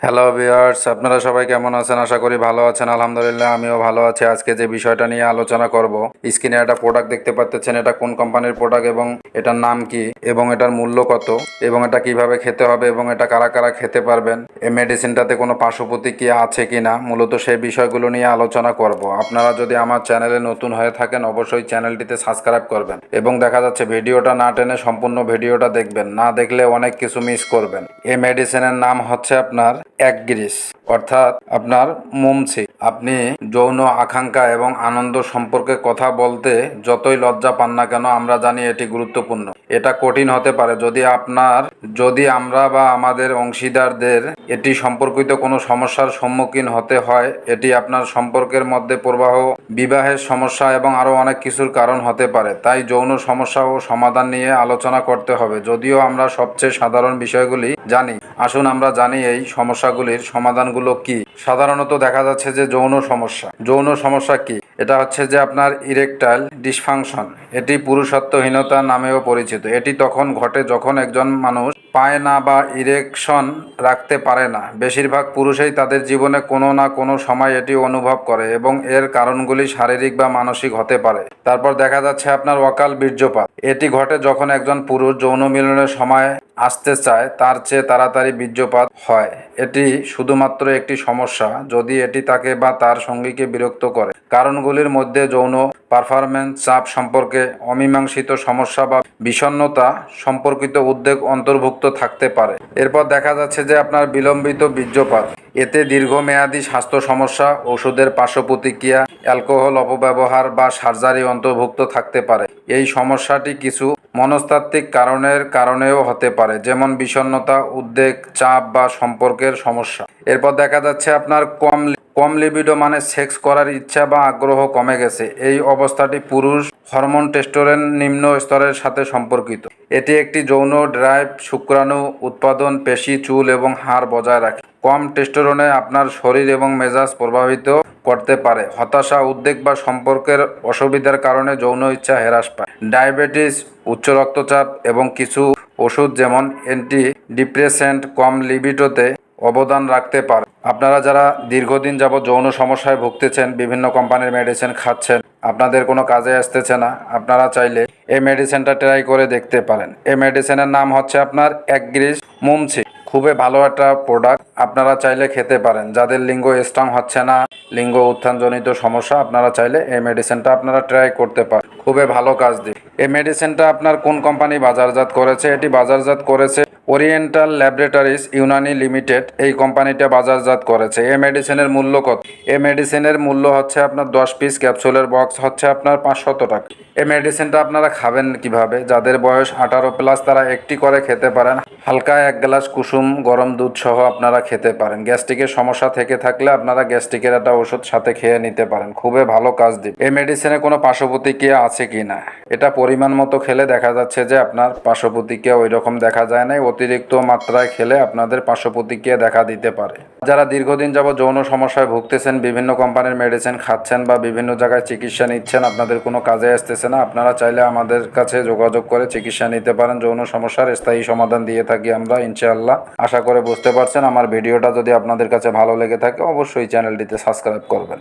Hello viewers আপনারা সবাই কেমন আছেন? আশা করি ভালো আছেন। আলহামদুলিল্লাহ, আমিও ভালো আছি। আজকে যে বিষয়টা নিয়ে আলোচনা করব, স্ক্রিনে একটা প্রোডাক্ট দেখতে পাচ্ছেন। এটা কোন কোম্পানির প্রোডাক্ট এবং এটার নাম কি? এবং এটার মূল্য কত? এবং এটা কীভাবে খেতে হবে? এবং এটা কারা কারা খেতে পারবেন? এই মেডিসিনটাতে কোনো পার্শ্বপ্রতিক্রিয়া আছে কি না মূলত সেই বিষয়গুলো নিয়ে আলোচনা করব। আপনারা যদি আমার চ্যানেলে নতুন হয়ে থাকেন, অবশ্যই চ্যানেলটিতে সাবস্ক্রাইব করবেন। এবং দেখা যাচ্ছে, ভিডিওটা না টেনে সম্পূর্ণ ভিডিওটা দেখবেন। না দেখলে অনেক কিছু মিস করবেন। এই মেডিসিনের নাম হচ্ছে আপনার একগ্রিস অর্থাৎ আপনার মুমছি আপনি যৌন আকাঙ্ক্ষা এবং আনন্দ সম্পর্কে কথা বলতে যতই লজ্জা পান না কেন, আমরা জানি এটি গুরুত্বপূর্ণ। এটা কঠিন হতে পারে যদি আপনার, যদি আমরা বা আমাদের অংশীদারদের এটি সম্পর্কিত কোনো সমস্যার সম্মুখীন হতে হয়, এটি আপনার সম্পর্কের মধ্যে প্রবাহ, বিবাহের সমস্যা এবং আরও অনেক কিছুর কারণ হতে পারে। তাই যৌন সমস্যা ও সমাধান নিয়ে আলোচনা করতে হবে। যদিও আমরা সবচেয়ে সাধারণ বিষয়গুলি জানি, আসুন আমরা জানি এই সমস্যাগুলির সমাধানগুলো কি। সাধারণত দেখা যাচ্ছে যে যৌন সমস্যা। যৌন সমস্যা কি? এটা হচ্ছে যে আপনার ইরেকটাইল ডিসফাংশন। এটি পুরুষত্বহীনতা নামেও পরিচিত। এটি তখন ঘটে যখন একজন মানুষ পায় না বা ইরেকশন রাখতে পারে না। বেশিরভাগ পুরুষই তাদের জীবনে কোনো না কোনো সময় এটি অনুভব করে এবং এর কারণগুলি শারীরিক বা মানসিক হতে পারে। তারপর দেখা যাচ্ছে আপনার অকাল বীর্যপাত। এটি ঘটে যখন একজন পুরুষ যৌন মিলনের সময় আসতে চায়, তার চেয়ে তাড়াতাড়ি বীর্যপাত হয়। এটি শুধুমাত্র একটি সমস্যা, যদি এটি তাকে বা তার সঙ্গীকে বিরক্ত করে। কারণগুলির মধ্যে যৌন পারফরম্যান্স, চাপ সম্পর্কে অমীমাংসিত সমস্যা বা বিষণ্নতা সম্পর্কিত উদ্বেগ অন্তর্ভুক্ত থাকতে পারে। এরপর দেখা যাচ্ছে যে আপনার বিলম্বিত বীর্যপাত। এতে দীর্ঘমেয়াদী স্বাস্থ্য সমস্যা, ওষুধের পার্শ্বপ্রতিক্রিয়া, অ্যালকোহল অপব্যবহার বা সার্জারি অন্তর্ভুক্ত থাকতে পারে। এই সমস্যাটি কিছু মনস্তাত্ত্বিক কারণের কারণেও হতে পারে, যেমন বিষণ্নতা উদ্বেগ, চাপ বা সম্পর্কের সমস্যা। এরপর দেখা যাচ্ছে আপনার কম কম লিবিডো মানে সেক্স করার ইচ্ছা বা আগ্রহ কমে গেছে। এই অবস্থাটি পুরুষ হরমোন টেস্টোরেন নিম্ন স্তরের সাথে সম্পর্কিত। এটি একটি যৌন ড্রাইভ, শুক্রাণু উৎপাদন, পেশি, চুল এবং হাড় বজায় রাখে। কম টেস্টোরনে আপনার শরীর এবং মেজাজ প্রভাবিত করতে পারে। হতাশা, উদ্বেগ বা সম্পর্কের অসুবিধার কারণে যৌন ইচ্ছা হ্রাস পায়। ডায়াবেটিস, উচ্চ রক্তচাপ এবং কিছু ওষুধ যেমন অ্যান্টি ডিপ্রেসেন্ট কম লিবিডোতে অবদান রাখতে পারে। আপনারা যারা দীর্ঘদিন যাবৎ যৌন সমস্যায় ভুগতেছেন, বিভিন্ন কোম্পানির মেডিসিন খাচ্ছেন, আপনাদের কোনো কাজে আসতেছে না, আপনারা চাইলে এই মেডিসিনটা ট্রাই করে দেখতে পারেন। এই মেডিসিনের নাম হচ্ছে আপনার একগ্রিস মুমছি খুবই ভালো একটা প্রোডাক্ট আপনারা চাইলে খেতে পারেন। যাদের লিঙ্গ স্ট্রং হচ্ছে না, লিঙ্গ উত্থানজনিত সমস্যা, আপনারা চাইলে এই মেডিসিনটা আপনারা ট্রাই করতে পারেন। খুবই ভালো কাজ দিবে এই মেডিসিনটা আপনার কোন কোম্পানি বাজারজাত করেছে? এটি বাজারজাত করেছে ওরিয়েন্টাল ল্যাবরেটরিজ ইউনানি লিমিটেড এই কোম্পানিটা বাজারজাত করেছে। এই মেডিসিনের মূল্য কত? এই মেডিসিনের মূল্য হচ্ছে আপনার দশ পিস ক্যাপসুলের বক্স হচ্ছে আপনার পাঁচশত টাকা। এই মেডিসিনটা আপনারা খাবেন কীভাবে? যাদের বয়স আঠারো প্লাস তারা একটি করে খেতে পারেন। হালকা এক গ্লাস কুসুম গরম দুধ সহ আপনারা খেতে পারেন। গ্যাস্ট্রিকের সমস্যা থেকে থাকলে আপনারা গ্যাস্ট্রিকের একটা ওষুধ সাথে খেয়ে নিতে পারেন। খুবই ভালো কাজ দিবে। এই মেডিসিনে কোনো পার্শ্বপ্রতিক্রিয়া আছে কি না? এটা পরিমাণ মতো খেলে দেখা যাচ্ছে যে আপনার পার্শ্বপ্রতিক্রিয়া ওই রকম দেখা যায় না অতিরিক্ত মাত্রায় খেলে আপনাদের পার্শ্বপ্রতিক্রিয়া দেখা দিতে পারে। যারা দীর্ঘদিন যাবত যৌন সমস্যায় ভুগতেছেন, বিভিন্ন কোম্পানির মেডিসিন খাচ্ছেন বা বিভিন্ন জায়গায় চিকিৎসা নিচ্ছেন, আপনাদের কোনো কাজে আসতেছে না, আপনারা চাইলে আমাদের কাছে যোগাযোগ করে চিকিৎসা নিতে পারেন। যৌন সমস্যার স্থায়ী সমাধান দিয়ে থাকি আমরা, ইনশাআল্লাহ। আশা করে বুঝতে পারছেন, আমার ভিডিওটা যদি আপনাদের কাছে ভালো লেগে থাকে, অবশ্যই চ্যানেলটিতে সাবস্ক্রাইব করবেন।